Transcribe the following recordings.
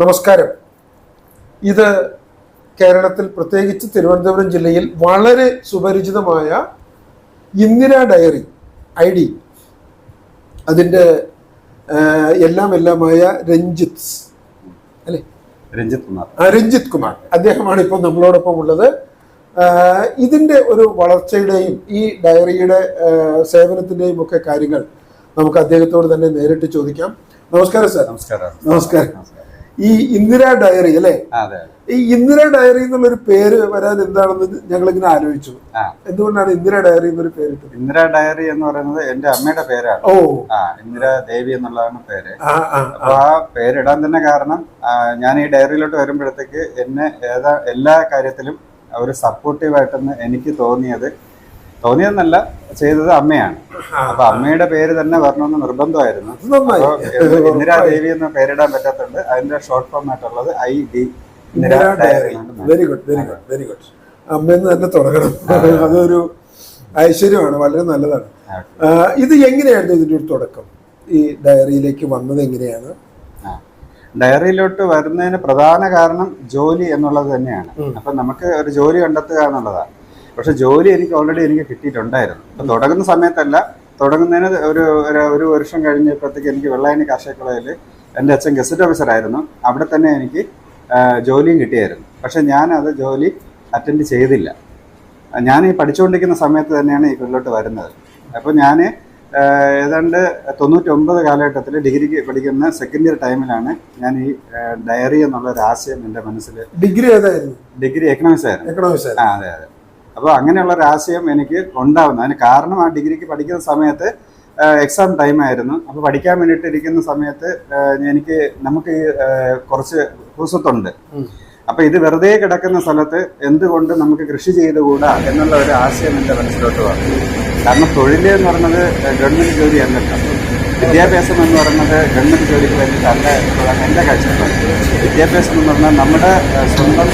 നമസ്കാരം. ഇത് കേരളത്തിൽ പ്രത്യേകിച്ച് തിരുവനന്തപുരം ജില്ലയിൽ വളരെ സുപരിചിതമായ ഇന്ദിര ഡയറി ഐ ഡി. അതിന്റെ എല്ലാം എല്ലാമായ രഞ്ജിത്ത് അല്ലേ? രഞ്ജിത്ത് കുമാർ. ആ, രഞ്ജിത്ത് കുമാർ. അദ്ദേഹമാണ് ഇപ്പോൾ നമ്മളോടൊപ്പം ഉള്ളത്. ഇതിന്റെ ഇതിന്റെ ഒരു വളർച്ചയുടെയും ഈ ഡയറിയുടെ സേവനത്തിന്റെയും ഒക്കെ കാര്യങ്ങൾ നമുക്ക് അദ്ദേഹത്തോട് തന്നെ നേരിട്ട് ചോദിക്കാം. നമസ്കാരം സാർ. നമസ്കാരം. നമസ്കാരം. ഈ ഇന്ദിര ഡയറി അല്ലെ. ഈ ഇന്ദിര ഡയറി എന്നുള്ളൊരു പേര് വരാൻ എന്താണെന്ന് ഞങ്ങൾ ഇങ്ങനെ ആലോചിച്ചു എന്തുകൊണ്ടാണ് ഇന്ദിര ഡയറി എന്നൊരു പേര് ഇന്ദിര ഡയറി എന്ന് പറയുന്നത് എന്റെ അമ്മയുടെ പേരാണ്. ഓ. ആ ഇന്ദിര ദേവി എന്നുള്ളതാണ് പേര്. അപ്പൊ ആ പേരിടാൻ തന്നെ കാരണം ഞാൻ ഈ ഡയറിയിലോട്ട് വരുമ്പോഴത്തേക്ക് എന്നെ ഏതാ എല്ലാ കാര്യത്തിലും ഒരു സപ്പോർട്ടീവായിട്ടെന്ന് എനിക്ക് തോന്നിയത് തോന്നിയതെന്നല്ല ചെയ്തത് അമ്മയാണ്. അപ്പൊ അമ്മയുടെ പേര് തന്നെ വരണമെന്ന് നിർബന്ധമായിരുന്നു. ഇന്ദിരാദേവി എന്ന് പേരിടാൻ പറ്റാത്തതുകൊണ്ട് അതിന്റെ ഷോർട്ട് ഫോം ആയിട്ടുള്ളത് I D very good very good very good അമ്മയെന്ന് തന്നെ തുടങ്ങണം. അതൊരു ഐശ്വര്യമാണ് വളരെ നല്ലതാണ്. ഇത് എങ്ങനെയായിരുന്നു ഇതിന്റെ ഒരു തുടക്കം? ഈ ഡയറിയിലേക്ക് വന്നത് എങ്ങനെയാണ്. ഡയറിയിലോട്ട് വരുന്നതിന് പ്രധാന കാരണം ജോലി എന്നുള്ളത് തന്നെയാണ്. അപ്പൊ നമുക്ക് ഒരു ജോലി കണ്ടെത്തുക എന്നുള്ളതാണ്. പക്ഷെ ജോലി എനിക്ക് ഓൾറെഡി എനിക്ക് കിട്ടിയിട്ടുണ്ടായിരുന്നു. അപ്പം തുടങ്ങുന്ന സമയത്തല്ല തുടങ്ങുന്നതിന് ഒരു ഒരു- വർഷം കഴിഞ്ഞപ്പോഴത്തേക്ക് എനിക്ക് വെള്ളായണി കാർഷികകളയിൽ എന്റെ അച്ഛൻ ഗസറ്റ് ഓഫീസറായിരുന്നു അവിടെ തന്നെ എനിക്ക് ജോലിയും കിട്ടിയായിരുന്നു. പക്ഷെ ഞാൻ അത് ജോലി അറ്റൻഡ് ചെയ്തില്ല. ഞാൻ ഈ പഠിച്ചുകൊണ്ടിരിക്കുന്ന സമയത്ത് തന്നെയാണ് ഈ ഫീൽഡിലോട്ട് വരുന്നത്. അപ്പോൾ ഞാൻ ഏതാണ്ട് തൊണ്ണൂറ്റൊമ്പത് കാലഘട്ടത്തിൽ ഡിഗ്രിക്ക് പഠിക്കുന്ന സെക്കൻഡ് ഇയർ ടൈമിലാണ് ഞാൻ ഈ ഡയറി എന്നുള്ള ഒരു ആശയം എന്റെ മനസ്സിൽ ഡിഗ്രി ഏതായിരുന്നു? ഡിഗ്രി എക്കണോമിക്സ് ആയിരുന്നു. എക്കണോമിക്സ് ആ അതെ അതെ. അപ്പോൾ അങ്ങനെയുള്ള ഒരു ആശയം എനിക്ക് ഉണ്ടാവുന്നു. അതിന് കാരണം ആ ഡിഗ്രിക്ക് പഠിക്കുന്ന സമയത്ത് എക്സാം ടൈം ആയിരുന്നു. അപ്പോൾ പഠിക്കാൻ വേണ്ടിയിട്ട് ഇരിക്കുന്ന സമയത്ത് എനിക്ക് നമുക്ക് ഈ, കുറച്ച് ഭൂസ്വത്തുണ്ട്. അപ്പോൾ അപ്പൊ ഇത് വെറുതെ കിടക്കുന്ന സ്ഥലത്ത് എന്തുകൊണ്ട് നമുക്ക് കൃഷി ചെയ്തുകൂടാ എന്നുള്ള ഒരു ആശയം എന്റെ മനസ്സിലോട്ട് വന്നു. കാരണം തൊഴിൽ എന്ന് പറയുന്നത് ഗവൺമെന്റ് ജോലി അല്ലല്ലോ വിദ്യാഭ്യാസം എന്ന് പറയുന്നത് ഗവൺമെന്റ് ജോലിക്ക് വേണ്ടിയിട്ടല്ല എന്നുള്ളതാണ് എന്റെ കാഴ്ചപ്പാട്. വിദ്യാഭ്യാസം എന്ന് പറഞ്ഞാൽ നമ്മുടെ സ്വന്തം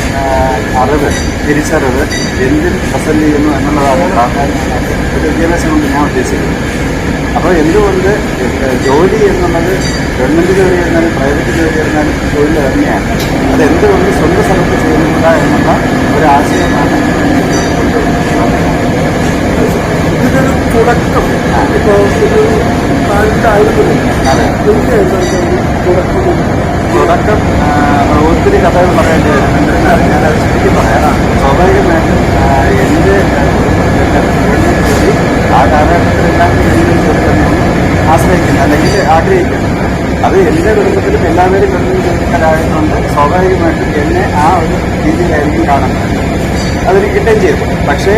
അറിവ് തിരിച്ചറിവ് എന്തിൽ പ്രസന്റ് ചെയ്യുന്നു എന്നുള്ളതാണ് പ്രാധാന്യമായിട്ട് ഒരു വിദ്യാഭ്യാസം കൊണ്ട് ഞാൻ ഉദ്ദേശിക്കുന്നത്. അപ്പോൾ എന്തുകൊണ്ട് ജോലി എന്നുള്ളത് ഗവൺമെന്റ് ജോലി ആയിരുന്നാലും പ്രൈവറ്റ് ജോലി ആയിരുന്നാലും തൊഴിൽ തന്നെയാണ്. അത് എന്തുകൊണ്ട് സ്വന്തം സ്ഥലത്ത് ചെയ്യുന്നില്ല എന്നുള്ള ഒരു ആശയമാണ് തുടക്കം. ഇപ്പോൾ ഒരു തുടക്കം. തുടക്കം ഒത്തിരി കഥകൾ പറയേണ്ടി വരുന്നുണ്ട് ഞാനത് ശരിക്കും പറയാം സ്വാഭാവികമായിട്ടും എന്റെ ആ കാലഘട്ടത്തിലെല്ലാം തന്നെയാണ് അല്ലെങ്കിൽ ആഗ്രഹിക്കുന്നു. അത് എന്റെ കുടുംബത്തിലും എല്ലാവരും കുടുംബത്തിലായതുകൊണ്ട് സ്വാഭാവികമായിട്ടും എന്നെ ആ ഒരു രീതിയിലായിരിക്കും കാണുന്നത്. അതെനിക്ക് കിട്ടുകയും ചെയ്തു. പക്ഷേ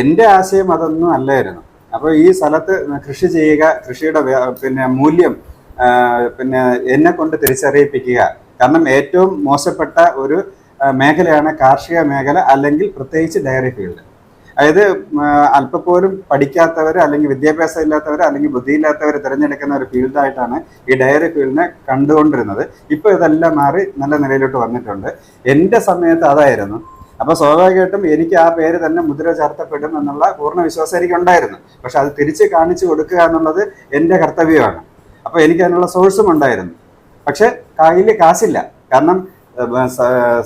എന്റെ ആശയം അതൊന്നും അല്ലായിരുന്നു. അപ്പോൾ ഈ സ്ഥലത്ത് കൃഷി ചെയ്യുക കൃഷിയുടെ പിന്നെ മൂല്യം പിന്നെ എന്നെ കൊണ്ട് തിരിച്ചറിയിപ്പിക്കുക. കാരണം ഏറ്റവും മോശപ്പെട്ട ഒരു മേഖലയാണ് കാർഷിക മേഖല അല്ലെങ്കിൽ പ്രത്യേകിച്ച് ഡയറി ഫീൽഡ് അതായത് അല്പപ്പോലും പഠിക്കാത്തവർ അല്ലെങ്കിൽ വിദ്യാഭ്യാസം ഇല്ലാത്തവർ അല്ലെങ്കിൽ ബുദ്ധിയില്ലാത്തവർ തിരഞ്ഞെടുക്കുന്ന ഒരു ഫീൽഡായിട്ടാണ് ഈ ഡയറി ഫീൽഡിനെ കണ്ടുകൊണ്ടിരുന്നത്. ഇപ്പോൾ ഇതെല്ലാം മാറി നല്ല നിലയിലോട്ട് വന്നിട്ടുണ്ട്. എന്റെ സമയത്ത് അതായിരുന്നു അപ്പൊ സ്വാഭാവികമായിട്ടും എനിക്ക് ആ പേര് തന്നെ മുദ്ര ചേർത്തപ്പെടും എന്നുള്ള പൂർണ വിശ്വാസം എനിക്ക് ഉണ്ടായിരുന്നു പക്ഷെ അത് തിരിച്ച് കാണിച്ചു കൊടുക്കുക എന്നുള്ളത് എന്റെ കർത്തവ്യമാണ്. അപ്പൊ എനിക്ക് അതിനുള്ള സോഴ്സും ഉണ്ടായിരുന്നു. പക്ഷെ കയ്യിൽ കാശില്ല. കാരണം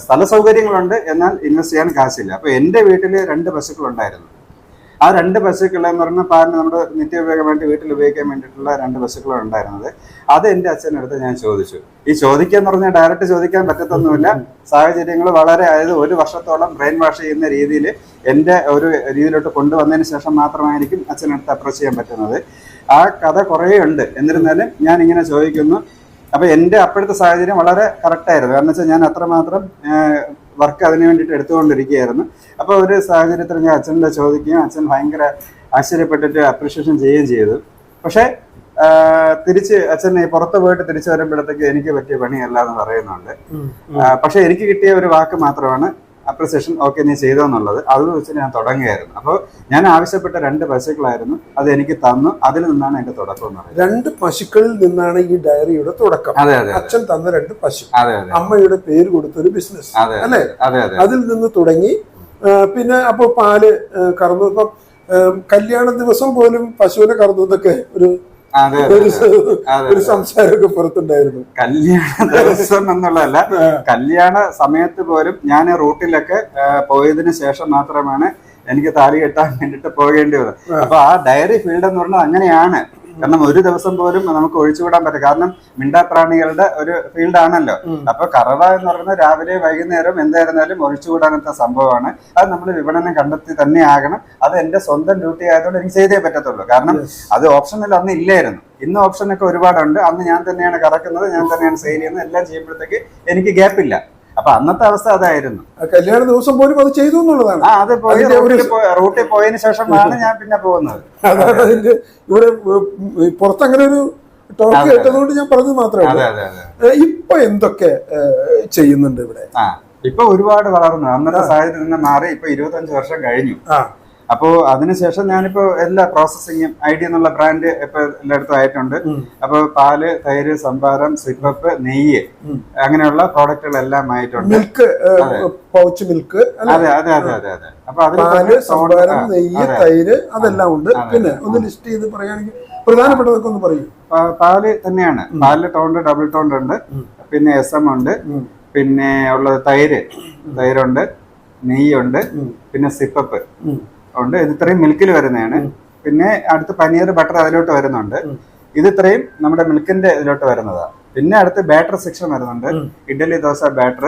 സ്ഥല സൗകര്യങ്ങളുണ്ട്. എന്നാൽ ഇൻവെസ്റ്റ് ചെയ്യാൻ കാശില്ല. അപ്പൊ എന്റെ വീട്ടിൽ രണ്ട് പശുക്കളുണ്ടായിരുന്നു. ആ രണ്ട് എന്ന് പറഞ്ഞാൽ പാലിന് നമ്മുടെ നിത്യോപയോഗം വേണ്ടി വീട്ടിൽ ഉപയോഗിക്കാൻ വേണ്ടിയിട്ടുള്ള രണ്ട് പശുക്കളാണ് ഉണ്ടായിരുന്നത്. അത് എന്റെ അച്ഛനടുത്ത് ഞാൻ ചോദിച്ചു. ഈ ചോദിക്കുക എന്ന് പറഞ്ഞാൽ ഡയറക്റ്റ് ചോദിക്കാൻ പറ്റത്തൊന്നുമില്ല. സാഹചര്യങ്ങൾ വളരെ അതായത് ഒരു വർഷത്തോളം ബ്രെയിൻ വാഷ് ചെയ്യുന്ന രീതിയിൽ എന്റെ ഒരു രീതിയിലോട്ട് കൊണ്ടുവന്നതിന് ശേഷം മാത്രമായിരിക്കും അച്ഛനടുത്ത് അപ്രോച്ച് ചെയ്യാൻ പറ്റുന്നത്. ആ കഥ കുറേ ഉണ്ട്. എന്നിരുന്നാലും ഞാൻ ഇങ്ങനെ ചോദിക്കുന്നു. അപ്പൊ എന്റെ അപ്പോഴത്തെ സാഹചര്യം വളരെ കറക്റ്റായിരുന്നു കാരണം വെച്ചാൽ ഞാൻ അത്രമാത്രം വർക്ക് അതിന് വേണ്ടിയിട്ട് എടുത്തുകൊണ്ടിരിക്കുകയായിരുന്നു. അപ്പോൾ ഒരു സാഹചര്യത്തിൽ ഞാൻ അച്ഛനോട് ചോദിക്കുകയും അച്ഛൻ ഭയങ്കര ആശ്ചര്യപ്പെട്ടിട്ട് അപ്രിഷിയേഷൻ ചെയ്യുകയും ചെയ്തു. പക്ഷേ തിരിച്ച് അച്ഛൻ ഈ പുറത്ത് പോയിട്ട് തിരിച്ചു വരുമ്പോഴത്തേക്ക് എനിക്ക് പറ്റിയ പണിയല്ല എന്ന് പറയുന്നുണ്ട്. പക്ഷെ എനിക്ക് കിട്ടിയ ഒരു വാക്ക് മാത്രമാണ് അപ്രിസിയേഷൻ ഓക്കെ നീ ചെയ്തോന്നുള്ളത് അത് വെച്ച് ഞാൻ തുടങ്ങിയായിരുന്നു അപ്പോൾ ഞാൻ ആവശ്യപ്പെട്ട രണ്ട് പശുക്കളായിരുന്നു. അത് എനിക്ക് തന്നു. അതിൽ നിന്നാണ് എന്റെ തുടക്കം എന്ന് പറയുന്നത്. രണ്ട് പശുക്കളിൽ നിന്നാണ് ഈ ഡയറിയുടെ തുടക്കം. അതെ അതെ അച്ഛൻ തന്ന രണ്ട് പശു. അതെ അതെ അമ്മയുടെ പേര് കൊടുത്തൊരു ബിസിനസ് അതെ അല്ലേ? അതെ അതെ. അതിൽ നിന്ന് തുടങ്ങി. പിന്നെ അപ്പോൾ പാൽ കറന്നു. ഇപ്പം കല്യാണ ദിവസം പോലും പശുവിനെ കറന്നു എന്നൊക്കെ ഒരു ഒരു സംസാരമൊക്കെ പുറത്തുണ്ടായിരുന്നു. കല്യാണ ദിവസം എന്നുള്ളതല്ല. കല്യാണ സമയത്ത് പോലും ഞാൻ റൂട്ടിലൊക്കെ പോയതിനു ശേഷം മാത്രമാണ് എനിക്ക് താലി കെട്ടാൻ വേണ്ടിട്ട് പോകേണ്ടി വന്നത്. അപ്പൊ ആ ഡയറി ഫീൽഡ് എന്ന് പറഞ്ഞാൽ അങ്ങനെയാണ്. കാരണം ഒരു ദിവസം പോലും നമുക്ക് ഒഴിച്ചുവിടാൻ പറ്റും കാരണം മിണ്ടാപ്രാണികളുടെ ഒരു ഫീൽഡ് ആണല്ലോ. അപ്പൊ കറവ എന്ന് പറയുന്നത് രാവിലെ വൈകുന്നേരം എന്തായിരുന്നാലും ഒഴിച്ചുവിടാനത്തെ സംഭവമാണ്. അത് നമ്മൾ വിപണനം കണ്ടെത്തി തന്നെ ആകണം. അത് എന്റെ സ്വന്തം ഡ്യൂട്ടി ആയതുകൊണ്ട് എനിക്ക് ചെയ്തേ പറ്റത്തുള്ളൂ. കാരണം അത് ഓപ്ഷനിൽ അന്ന് ഇല്ലായിരുന്നു. ഇന്ന് ഓപ്ഷനൊക്കെ ഒരുപാടുണ്ട്. അന്ന് ഞാൻ തന്നെയാണ് കറക്കുന്നത് ഞാൻ തന്നെയാണ് സെയിൽ ചെയ്യുന്നത് എല്ലാം ചെയ്യുമ്പോഴത്തേക്ക് എനിക്ക് ഗ്യാപ്പില്ല അപ്പൊ അന്നത്തെ അവസ്ഥ അതായിരുന്നു. കല്യാണ ദിവസം പോലും അത് ചെയ്തു എന്നുള്ളതാണ്. ആ അത് പോയി റൂട്ടിൽ പോയതിന് ശേഷമാണ് ഞാൻ പിന്നെ പോകുന്നത്. അതിന്റെ ഇവിടെ പുറത്തങ്ങനെ ഒരു ടോക്ക് കേട്ടതുകൊണ്ട് ഞാൻ പറഞ്ഞത് മാത്രമേ ഇപ്പൊ എന്തൊക്കെ ചെയ്യുന്നുണ്ട് ഇവിടെ? ഇപ്പൊ ഒരുപാട് വളർന്നു. അന്നത്തെ സാഹചര്യത്തിൽ നിന്ന് മാറി ഇപ്പൊ ഇരുപത്തഞ്ച് വർഷം കഴിഞ്ഞു. അപ്പോ അതിനുശേഷം ഞാനിപ്പോ എല്ലാ പ്രോസസ്സിങ്ങും ഐ ഡി എന്നുള്ള ബ്രാൻഡ് ഇപ്പൊ എല്ലായിടത്തും ആയിട്ടുണ്ട്. അപ്പോൾ അപ്പൊ പാൽ തൈര് സംഭാരം സിപ്പപ്പ് നെയ്യ് അങ്ങനെയുള്ള പ്രോഡക്റ്റുകളെല്ലാം ആയിട്ടുണ്ട്. മിൽക്ക് പൗച്ച് മിൽക്ക് അതെ അതെ അതെ അതെ അതെ. അപ്പൊ അതിൽ പാൽ സംഭാരം നെയ്യ് തൈര് അതെല്ലാം ഉണ്ട്. പിന്നെ ഒന്ന് ലിസ്റ്റ് ചെയ്ത് പറയുകയാണെങ്കിൽ പ്രധാനപ്പെട്ടതൊക്കെ ഒന്ന് പറയൂ. പാൽ തന്നെയാണ്. പാൽ ടോണ്ട് ഡബിൾ ടോണ്ട് ഉണ്ട്. പിന്നെ എസ് എം ഉണ്ട്. പിന്നെ ഉള്ളത് തൈര്. തൈരുണ്ട്. നെയ്യുണ്ട്. പിന്നെ സിപ്പപ്പ്. ഉണ്ട്. ഇത് ഇത്രയും മിൽക്കിൽ വരുന്നതാണ്. പിന്നെ അടുത്ത് പനീർ ബട്ടർ അതിലോട്ട് വരുന്നുണ്ട്. ഇത് ഇത്രയും നമ്മുടെ മിൽക്കിന്റെ ഇതിലോട്ട് വരുന്നതാണ് പിന്നെ അടുത്ത് ബാറ്റർ സെക്ഷൻ വരുന്നുണ്ട്. ഇഡ്ഡലി ഇഡലി ദോശ ബാറ്റർ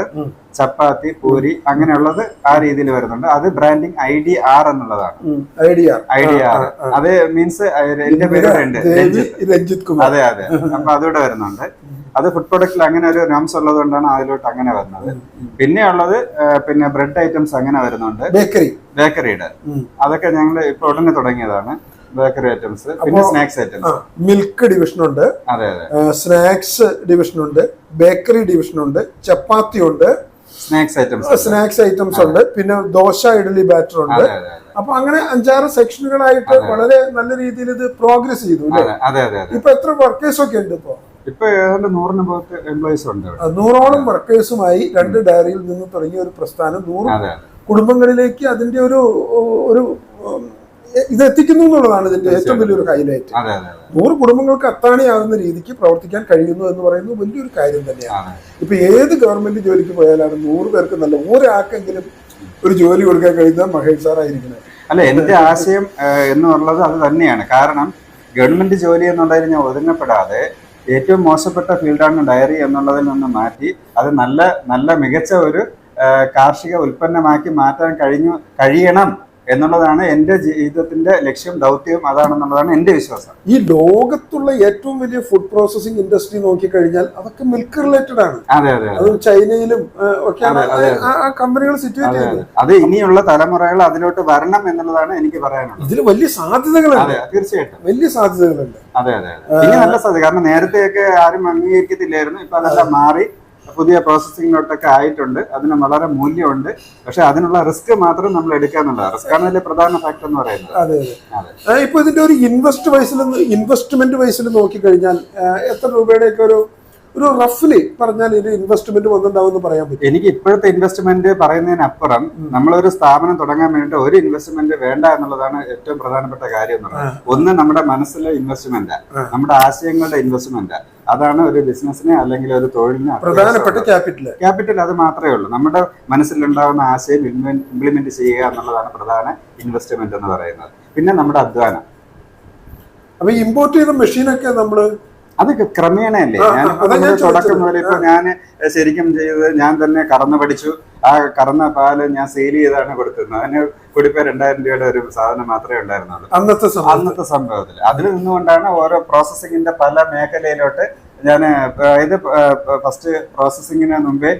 ചപ്പാത്തി പൂരി അങ്ങനെയുള്ളത് ആ രീതിയിൽ വരുന്നുണ്ട്. അത് ബ്രാൻഡിങ് ഐ ഡി ആർ എന്നുള്ളതാണ്. I D R. അത് മീൻസ് എന്റെ പേര് ഉണ്ട്. അതെ അതെ. അപ്പൊ അതൂടെ വരുന്നുണ്ട്. അത് ഫുഡ് പ്രൊഡക്റ്റിൽ അങ്ങനെ ഒരു നോംസ് ഉള്ളത് കൊണ്ടാണ് അതിലോട്ട് അങ്ങനെ വരുന്നത്. പിന്നെ ഉള്ളത് പിന്നെ ബ്രെഡ് ഐറ്റംസ് അങ്ങനെ വരുന്നുണ്ട്. ബേക്കറി. ബേക്കറിയുടെ. അതൊക്കെ ഞങ്ങൾ ഇപ്പൊ ഉടനെ തുടങ്ങിയതാണ് ബേക്കറി ഐറ്റംസ് പിന്നെ സ്നാക്സ് ഐറ്റംസ് മിൽക്ക് ഡിവിഷൻ ഉണ്ട്. അതെ അതെ. സ്നാക്സ് ഡിവിഷൻ ഉണ്ട്. ബേക്കറി ഡിവിഷൻ ഉണ്ട്. ചപ്പാത്തി ഉണ്ട്. സ്നാക്സ് ഐറ്റംസ് സ്നാക്സ് ഐറ്റംസ് ഉണ്ട്. പിന്നെ ദോശ ഇഡലി ബാറ്റർ ഉണ്ട്. അപ്പൊ അങ്ങനെ അഞ്ചാറ് സെക്ഷനുകളായിട്ട് വളരെ നല്ല രീതിയിൽ ഇത് പ്രോഗ്രസ് ചെയ്തു ഇപ്പൊ എത്ര വർക്കേഴ്സ് ഒക്കെ ഉണ്ട് ഇപ്പൊ? ഇപ്പൊ ഏതാണ്ട് നൂറിന് എംപ്ലോയീസ് ഉണ്ട് നൂറോളം വർക്കേഴ്സുമായി രണ്ട് ഡയറിയിൽ നിന്ന് തുടങ്ങിയ ഒരു പ്രസ്ഥാനം നൂറ് കുടുംബങ്ങളിലേക്ക് അതിന്റെ ഒരു ഒരു ഇത് എത്തിക്കുന്നു എന്നുള്ളതാണ് ഇതിന്റെ ഏറ്റവും വലിയൊരു ഹൈലൈറ്റ് നൂറ് കുടുംബങ്ങൾക്ക് അത്താണിയാകുന്ന രീതിക്ക് പ്രവർത്തിക്കാൻ കഴിയുന്നു എന്ന് പറയുന്നത് വലിയൊരു കാര്യം തന്നെയാണ്. ഇപ്പൊ ഏത് ഗവൺമെന്റ് ജോലിക്ക് പോയാലാണ് നൂറ് പേർക്ക് നല്ല ഒരാൾക്കെങ്കിലും ഒരു ജോലി കൊടുക്കാൻ കഴിയുന്ന മഹേഷ് സാറായിരിക്കുന്നത്. അല്ല എന്റെ ആശയം എന്ന് എന്നുള്ളത് അത് തന്നെയാണ്. കാരണം ഗവൺമെന്റ് ജോലി എന്നുള്ളതിൽ ഞാൻ ഒതുങ്ങപ്പെടാതെ ഏറ്റവും മോശപ്പെട്ട ഫീൽഡാണ് ഡയറി എന്നുള്ളതിൽ നിന്ന് മാറ്റി അത് നല്ല നല്ല മികച്ച ഒരു കാർഷിക ഉൽപ്പന്നമാക്കി മാറ്റാൻ കഴിഞ്ഞു കഴിയണം. എന്നുള്ളതാണ് എന്റെ ജീവിതത്തിന്റെ ലക്ഷ്യം ദൗത്യം അതാണെന്നുള്ളതാണ് എന്റെ വിശ്വാസം. ഈ ലോകത്തുള്ള ഏറ്റവും വലിയ ഫുഡ് പ്രോസസിംഗ് ഇൻഡസ്ട്രി നോക്കിക്കഴിഞ്ഞാൽ അതൊക്കെ മിൽക്ക് റിലേറ്റഡ് ആണ്. അതെ അതെ അതെ. ചൈനയിലും ഒക്കെ ആ- കമ്പനികൾ സിറ്റുവേറ്റ് ചെയ്യുന്നത്. അതെ ഇനിയുള്ള തലമുറകൾ അതിലോട്ട് വരണം എന്നുള്ളതാണ് എനിക്ക് പറയാനുള്ളത്. ഇതിൽ വലിയ സാധ്യതകളുണ്ട്. തീർച്ചയായിട്ടും. വലിയ സാധ്യതകളുണ്ട്. അതെ അതെ അതെ. ഇനി നല്ല സാധ്യത. കാരണം നേരത്തെയൊക്കെ ആരും അംഗീകരിക്കത്തില്ലായിരുന്നു. ഇപ്പൊ അതെല്ലാം മാറി. പുതിയ പ്രോസസ്സിങ്ങിലോട്ടൊക്കെ ആയിട്ടുണ്ട്. അതിന് വളരെ മൂല്യമുണ്ട്. പക്ഷെ അതിനുള്ള റിസ്ക് മാത്രം നമ്മൾ എടുക്കുക എന്നുള്ളത് റിസ്ക് ആണ് വലിയ പ്രധാന ഫാക്ടർ എന്ന് പറയുന്നത്. അതെ അതെ. ഇപ്പൊ ഇതിന്റെ ഒരു ഇൻവെസ്റ്റ് വൈസിൽ ഇൻവെസ്റ്റ്മെന്റ് വൈസിൽ നോക്കിക്കഴിഞ്ഞാൽ കഴിഞ്ഞാൽ എത്ര രൂപയുടെയൊക്കെ ഒരു ഒരു റഫ്ലി പറഞ്ഞാൽ ഒരു ഇൻവെസ്റ്റ്മെന്റ് വന്നിട്ടുണ്ടാവും എന്ന് പറയാൻ പറ്റും. എനിക്ക് ഇപ്പോഴത്തെ ഇൻവെസ്റ്റ്മെന്റ് പറയുന്നതിനപ്പുറം നമ്മളൊരു സ്ഥാപനം തുടങ്ങാൻ വേണ്ടി ഒരു ഇൻവെസ്റ്റ്മെന്റ് വേണ്ട എന്നുള്ളതാണ് ഏറ്റവും പ്രധാനപ്പെട്ട കാര്യം എന്നുള്ളത് ഒന്ന് നമ്മുടെ മനസ്സിലെ ഇൻവെസ്റ്റ്മെന്റ് നമ്മുടെ ആശയങ്ങളുടെ ഇൻവെസ്റ്റ്മെന്റ് അതാണ് ഒരു ബിസിനസ്സിനെ അല്ലെങ്കിൽ ഒരു തൊഴിലിനെ പ്രധാനപ്പെട്ട ക്യാപിറ്റൽ ക്യാപിറ്റൽ അത് മാത്രമേ ഉള്ളൂ. നമ്മുടെ മനസ്സിലുണ്ടാകുന്ന ആശയം ഇംപ്ലിമെന്റ് ചെയ്യുക എന്നുള്ളതാണ് പ്രധാന ഇൻവെസ്റ്റ്മെന്റ് എന്ന് പറയുന്നത്. പിന്നെ നമ്മുടെ അധ്വാനം. അപ്പൊ ഇമ്പോർട്ട് ചെയ്ത മെഷീനൊക്കെ നമ്മൾ അത് ക്രമേണയല്ലേ. ആ, ആ, ഞാനിപ്പോ തുടക്കം. മുതൽ ഇപ്പൊ ഞാൻ ശരിക്കും ചെയ്തത് ഞാൻ തന്നെ കറന്ന് പഠിച്ചു. ആ കറന്ന പാൽ ഞാൻ സെയിൽ ചെയ്താണ് കൊടുത്തിരുന്നത് അതിന് കുടിപ്പേ രണ്ടായിരം രൂപയുടെ ഒരു സാധനം മാത്രമേ ഉണ്ടായിരുന്നുള്ളൂ. അന്നത്തെ അന്നത്തെ സംഭവത്തിൽ. അതിൽ നിന്നുകൊണ്ടാണ് ഓരോ പ്രോസസ്സിങ്ങിന്റെ പല മേഖലയിലോട്ട് ഞാൻ ഇത് ഫസ്റ്റ് പ്രോസസ്സിങ്ങിന് മുമ്പേ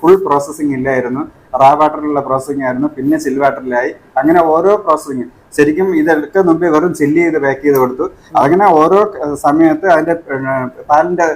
ഫുൾ പ്രോസസ്സിംഗ് ഇല്ലായിരുന്നു. റാ വാട്ടറിലുള്ള പ്രോസസ്സിംഗ് ആയിരുന്നു. പിന്നെ ചിൽ വാട്ടറിലായി അങ്ങനെ ഓരോ പ്രോസസ്സിങ് ശരിക്കും ഇതൊക്കെ മുമ്പേ വെറും ചില്ല് ചെയ്ത് പാക്ക് ചെയ്ത് കൊടുത്തു. അങ്ങനെ ഓരോ സമയത്ത് അതിന്റെ പാലിന്റെ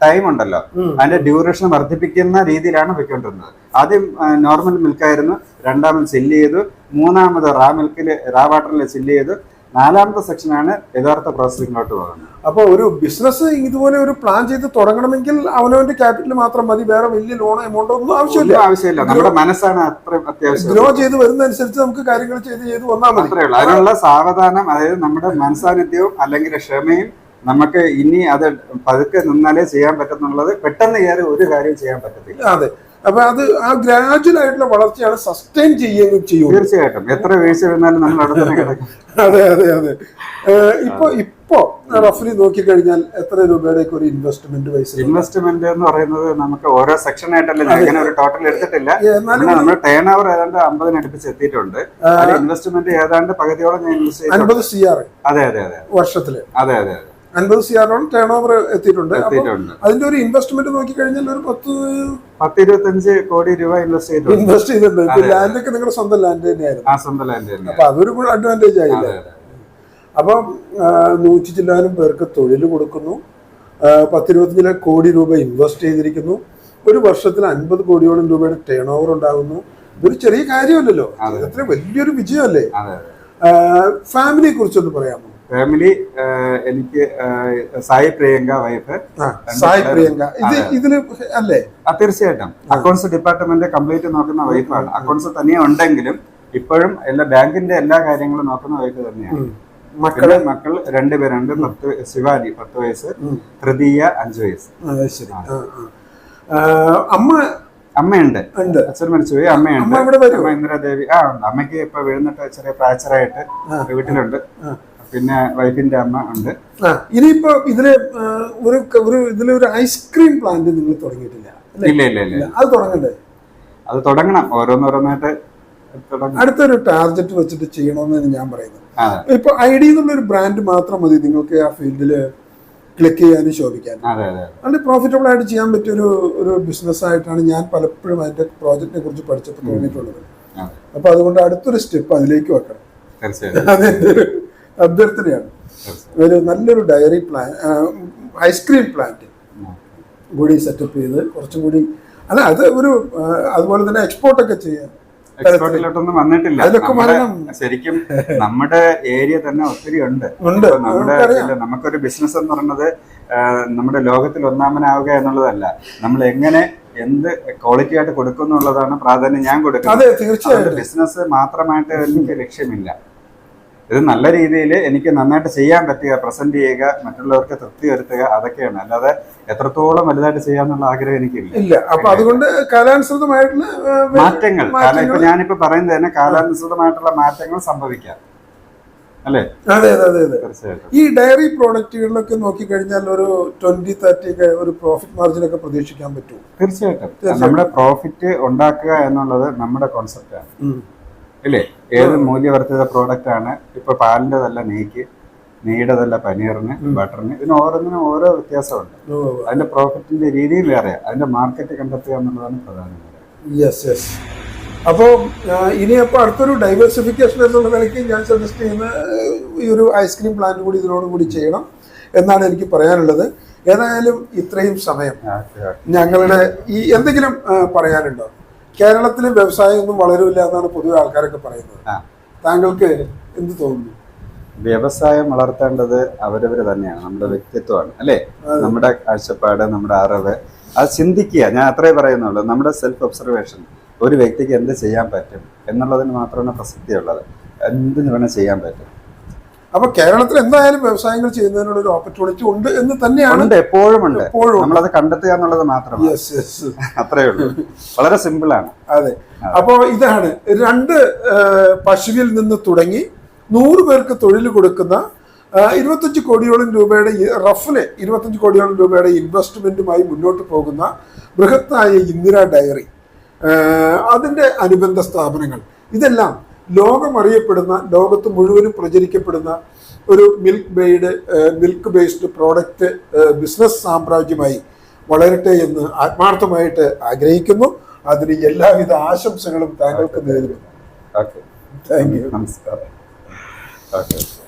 ടൈം ഉണ്ടല്ലോ. അതിന്റെ ഡ്യൂറേഷൻ വർദ്ധിപ്പിക്കുന്ന രീതിയിലാണ് പോയിക്കൊണ്ടിരുന്നത് ആദ്യം നോർമൽ മിൽക്കായിരുന്നു രണ്ടാമത് ചില്ല് ചെയ്തു. മൂന്നാമത് റാ മിൽക്കിൽ റാ വാട്ടറിൽ ചില്ല് ചെയ്തു. നാലാമത്തെ സെക്ഷനാണ് യഥാർത്ഥ പ്രോസസ്സിങ്ങിലോട്ട് പോകുന്നത്. അപ്പോൾ ഒരു ബിസിനസ് ഇതുപോലെ ഒരു പ്ലാൻ ചെയ്ത് തുടങ്ങണമെങ്കിൽ അവനവന്റെ ക്യാപിറ്റൽ മാത്രം മതി. വേറെ വലിയ ലോൺ എമൗണ്ട് ഒന്നും ആവശ്യമില്ല. ആവശ്യമില്ല. നമ്മുടെ മനസ്സാണ് അത്ര അത്യാവശ്യം. ഗ്രോ ചെയ്ത് വരുന്നതനുസരിച്ച് നമുക്ക് കാര്യങ്ങൾ ചെയ്ത് ചെയ്ത് വന്നാൽ മതി. അത്രേ ഉള്ളൂ. അതിനുള്ള സാവധാനം അതായത് നമ്മുടെ മനസ്സാന്നിധ്യവും അല്ലെങ്കിൽ ക്ഷമയും നമുക്ക് ഇനി അത് പതുക്കെ നിന്നാലേ ചെയ്യാൻ പറ്റുന്നുള്ളത് പെട്ടെന്ന് കയറി ഒരു കാര്യം ചെയ്യാൻ പറ്റത്തില്ല. അതെ. അപ്പൊ അത് ആ ഗ്രാജുവൽ ആയിട്ടുള്ള വളർച്ചയാണ് സസ്റ്റെയിൻ ചെയ്യുകയും ചെയ്യും തീർച്ചയായിട്ടും. എത്ര വീഴ്ച വന്നാലും നമ്മൾ അതെ അതെ അതെ. ഇപ്പൊ ഇപ്പോ നോക്കി നോക്കിക്കഴിഞ്ഞാൽ എത്ര രൂപയുടെ ഒരു ഇൻവെസ്റ്റ്മെന്റ് പൈസ ഇൻവെസ്റ്റ്മെന്റ് എന്ന് പറയുന്നത് നമുക്ക് ഓരോ സെക്ഷൻ ആയിട്ടല്ലേ അങ്ങനെ ഒരു ടോട്ടൽ എടുത്തിട്ടില്ല. എന്നാലും നമ്മൾ ടേൺ ഓവർ ഏതാണ്ട് അമ്പതിന് അടുപ്പിച്ച് എത്തിയിട്ടുണ്ട്. ഇൻവെസ്റ്റ്മെന്റ് ഏതാണ്ട് പകുതിയോളം ഞാൻ ഇൻവെസ്റ്റ് ചെയ്തു അൻപത് സി ആർ അതെ അതെ അതെ. വർഷത്തിൽ. അതെ അതെ അതെ. അൻപത് സിആറോളം ടേൺ ഓവർ എത്തിയിട്ടുണ്ട്. അതിന്റെ ഒരു ഇൻവെസ്റ്റ്മെന്റ് നോക്കി കഴിഞ്ഞാൽ ഒരു പത്ത് പത്ത് ഇരുപത്തഞ്ച് കോടി രൂപ ഇൻവെസ്റ്റ് ഇൻവെസ്റ്റ് ചെയ്തിട്ടുണ്ട്. ലാൻഡ് ഒക്കെ നിങ്ങളുടെ സ്വന്തം ലാൻഡ് തന്നെയായിരുന്നു. സ്വന്തം ലാൻഡ് അപ്പൊ അതൊരു അഡ്വാന്റേജ് ആയില്ല? അപ്പം നൂറ്റി ചില്ലാനും പേർക്ക് തൊഴിൽ കൊടുക്കുന്നു. പത്തിരുപത്തഞ്ച് പത്തിരുപത്തിയഞ്ച് കോടി രൂപ ഇൻവെസ്റ്റ് ചെയ്തിരിക്കുന്നു. ഒരു വർഷത്തിൽ അൻപത് കോടിയോളം രൂപയുടെ ടേൺ ഓവർ ഉണ്ടാകുന്നു. ഇതൊരു ചെറിയ കാര്യമല്ലല്ലോ. അത്ര വലിയൊരു വിജയമല്ലേ? ഫാമിലിയെ കുറിച്ചൊന്ന് പറയാമോ? ഫാമിലി എനിക്ക് സായി പ്രിയങ്ക വൈഫ്. സായി പ്രിയങ്ക. ഇത് ഇതിൽ അല്ലേ? തീർച്ചയായിട്ടും. അക്കൗണ്ട്സ് ഡിപ്പാർട്ട്മെന്റ് കംപ്ലീറ്റ് നോക്കുന്ന വൈഫാണ്. അക്കൗണ്ട്സ് തനിയെ ഉണ്ടെങ്കിലും ഇപ്പോഴും എല്ലാ ബാങ്കിന്റെ എല്ലാ കാര്യങ്ങളും നോക്കുന്ന വൈഫ് തന്നെയാണ്. മക്കൾ മക്കൾ? മക്കൾ രണ്ടുപേരുണ്ട് പത്ത് ശിവാനി പത്ത് വയസ്സ്. തൃതീയ അഞ്ചു വയസ്സ്. ശരി. അമ്മ? അമ്മയുണ്ട്. അച്ഛൻ മരിച്ചുപോയി അമ്മയുണ്ട്. അമ്മ ഇന്ദിരാദേവി. ആ അമ്മയ്ക്ക് ഇപ്പൊ വീഴുന്നിട്ട് ചെറിയ ഫ്രാക്ചറായിട്ട് വീട്ടിലുണ്ട്. പിന്നെ വൈഫിന്റെ അമ്മ ഉണ്ട്. ഇനിയിപ്പോ ഇതിൽ ഒരു ഒരു ഇതിൽ ഒരു ഐസ്ക്രീം പ്ലാന്റ് നിങ്ങൾ തുടങ്ങിയിട്ടില്ല ഇല്ല ഇല്ല ഇല്ല അത് തുടങ്ങണ്ടേ? അത് തുടങ്ങണം. ഓരോന്നോരോന്നായിട്ട് അടുത്തൊരു ടാർഗറ്റ് വെച്ചിട്ട് ചെയ്യണമെന്നാണ് ഞാൻ പറയുന്നത് അതെ ഇപ്പൊ ഐ ഡി എന്നുള്ളൊരു ബ്രാൻഡ് മാത്രം മതി നിങ്ങൾക്ക് ആ ഫീൽഡിൽ ക്ലിക്ക് ചെയ്യാനും ശോഭിക്കാനും. അതെ അതെ അത്. പ്രോഫിറ്റബിൾ ആയിട്ട് ചെയ്യാൻ പറ്റിയ ഒരു ഒരു ബിസിനസ് ആയിട്ടാണ് ഞാൻ പലപ്പോഴും അതിന്റെ പ്രോജക്റ്റിനെ കുറിച്ച് പഠിച്ചപ്പോൾ തോന്നിയിട്ടുള്ളത്. അപ്പൊ അതുകൊണ്ട് അടുത്തൊരു സ്റ്റെപ്പ് അതിലേക്ക് വെക്കണം. ഒരു അഭ്യർത്ഥനയാണ്. ഒരു നല്ലൊരു dairy plan ice cream plant. കൂടി സെറ്റപ്പ് ചെയ്ത് കുറച്ചും കൂടി അല്ല അത് ഒരു അതുപോലെ തന്നെ എക്സ്പോർട്ടൊക്കെ ചെയ്യാം എക്സ്പോർട്ടിലോട്ടൊന്നും വന്നിട്ടില്ല. ശരിക്കും നമ്മുടെ ഏരിയ തന്നെ ഒത്തിരി ഉണ്ട്. നമ്മുടെ നമുക്കൊരു ബിസിനസ് എന്ന് പറയുന്നത് നമ്മുടെ ലോകത്തിൽ ഒന്നാമനാവുക എന്നുള്ളതല്ല. നമ്മൾ എങ്ങനെ എന്ത് ക്വാളിറ്റി ആയിട്ട് കൊടുക്കുന്നുള്ളതാണ് പ്രാധാന്യം ഞാൻ കൊടുക്കുന്നത്. ബിസിനസ് മാത്രമായിട്ട് എനിക്ക് ലക്ഷ്യമില്ല. ഇത് നല്ല രീതിയിൽ എനിക്ക് നന്നായിട്ട് ചെയ്യാൻ പറ്റുക പ്രസന്റ് ചെയ്യുക മറ്റുള്ളവർക്ക് തൃപ്തി വരുത്തുക അതൊക്കെയാണ്. അല്ലാതെ എത്രത്തോളം വലുതായിട്ട് ചെയ്യാന്നുള്ള ആഗ്രഹം എനിക്കില്ല. ഇല്ല. അപ്പൊ അതുകൊണ്ട് കാലാനുസൃതമായിട്ടുള്ള മാറ്റങ്ങൾ. ഇപ്പൊ ഞാനിപ്പോ പറയുന്നത് തന്നെ കാലാനുസൃതമായിട്ടുള്ള മാറ്റങ്ങൾ സംഭവിക്കാം. അല്ലേ? അതെ അതെ അതെ ഈ ഡയറി പ്രോഡക്റ്റുകളിലൊക്കെ നോക്കിക്കഴിഞ്ഞാൽ ഒരു ട്വന്റി തേർട്ടി ഒക്കെ ഒരു പ്രോഫിറ്റ് മാർജിൻ ഒക്കെ പ്രതീക്ഷിക്കാൻ പറ്റുമോ? തീർച്ചയായിട്ടും. നമ്മുടെ പ്രോഫിറ്റ് ഉണ്ടാക്കുക എന്നുള്ളത് നമ്മുടെ കോൺസെപ്റ്റാണ് ഇല്ലേ? ഏത് മൂല്യവർദ്ധിത പ്രോഡക്റ്റ് ആണ്? ഇപ്പൊ പാലിന്റെതല്ല നെയ്ക്ക് നെയ്യുടെതല്ല പനീറിന് ബട്ടറിന്. ഇതിന് ഓരോന്നിനും ഓരോ വ്യത്യാസമുണ്ട്. അതിന്റെ പ്രോഫിറ്റിന്റെ രീതിയിൽ വേറെ അതിന്റെ മാർക്കറ്റ് കണ്ടെത്തുക എന്നുള്ളതാണ് പ്രധാനം യെസ് യെസ് അപ്പോൾ അടുത്തൊരു ഡൈവേഴ്സിഫിക്കേഷൻ എന്നുള്ള നിലയ്ക്ക് ഞാൻ സജസ്റ്റ് ചെയ്യുന്ന ഈ ഒരു ഐസ്ക്രീം പ്ലാന്റ് കൂടി ഇതിനോട് കൂടി ചെയ്യണം എന്നാണ് എനിക്ക് പറയാനുള്ളത്. ഏതായാലും ഇത്രയും സമയം. ഞങ്ങളുടെ ഈ എന്തെങ്കിലും പറയാനുണ്ടോ? കേരളത്തിൽ വ്യവസായം ഒന്നും വളരില്ല എന്നാണ് പൊതുവെ ആൾക്കാരൊക്കെ പറയുന്നത്. താങ്കൾക്ക് എന്ത് തോന്നുന്നു? വ്യവസായം വളർത്തേണ്ടത് അവരവർ തന്നെയാണ് നമ്മുടെ വ്യക്തിത്വമാണ് അല്ലേ? നമ്മുടെ കാഴ്ചപ്പാട് നമ്മുടെ അറിവ്. അത് ചിന്തിക്കുക. ഞാൻ അത്രേ പറയുന്നുള്ളൂ. നമ്മുടെ സെൽഫ് ഒബ്സർവേഷൻ ഒരു വ്യക്തിക്ക് എന്ത് ചെയ്യാൻ പറ്റും എന്നുള്ളതിന് മാത്രമാണ് പ്രസക്തിയുള്ളത് എന്തിനു വേണം ചെയ്യാൻ പറ്റും. അപ്പൊ കേരളത്തിൽ എന്തായാലും വ്യവസായങ്ങൾ ചെയ്യുന്നതിനുള്ള ഒരു ഓപ്പർച്യൂണിറ്റി ഉണ്ട് എന്ന് തന്നെയാണ് ഉണ്ട് എപ്പോഴും ഉണ്ട്. എപ്പോഴും. നമ്മളത് കണ്ടെത്തുക എന്നുള്ളത് മാത്രമാണ്. യെസ് യെസ് അത്രേ ഉള്ളൂ. വളരെ സിമ്പിൾ ആണ്. അതെ. അപ്പോ ഇതാണ്. രണ്ട് പശുവിൽ നിന്ന് തുടങ്ങി നൂറ് പേർക്ക് തൊഴിൽ കൊടുക്കുന്ന ഇരുപത്തഞ്ച് കോടിയോളം രൂപയുടെ ഈ റഫിൽ ഇരുപത്തഞ്ച് കോടിയോളം രൂപയുടെ ഇൻവെസ്റ്റ്മെന്റുമായി മുന്നോട്ട് പോകുന്ന ബൃഹത്തായ ഇന്ദിര ഡയറി അതിന്റെ അനുബന്ധ സ്ഥാപനങ്ങൾ. ഇതെല്ലാം ലോകമറിയപ്പെടുന്ന ലോകത്ത് മുഴുവനും പ്രചരിക്കപ്പെടുന്ന ഒരു milk based milk based product business സാമ്രാജ്യമായി വളരട്ടെ എന്ന് ആത്മാർത്ഥമായിട്ട് ആഗ്രഹിക്കുന്നു. അതിന് എല്ലാവിധ ആശംസകളും താങ്കൾക്ക് നേരുന്നു. Thank you. നമസ്കാരം. ഓക്കെ.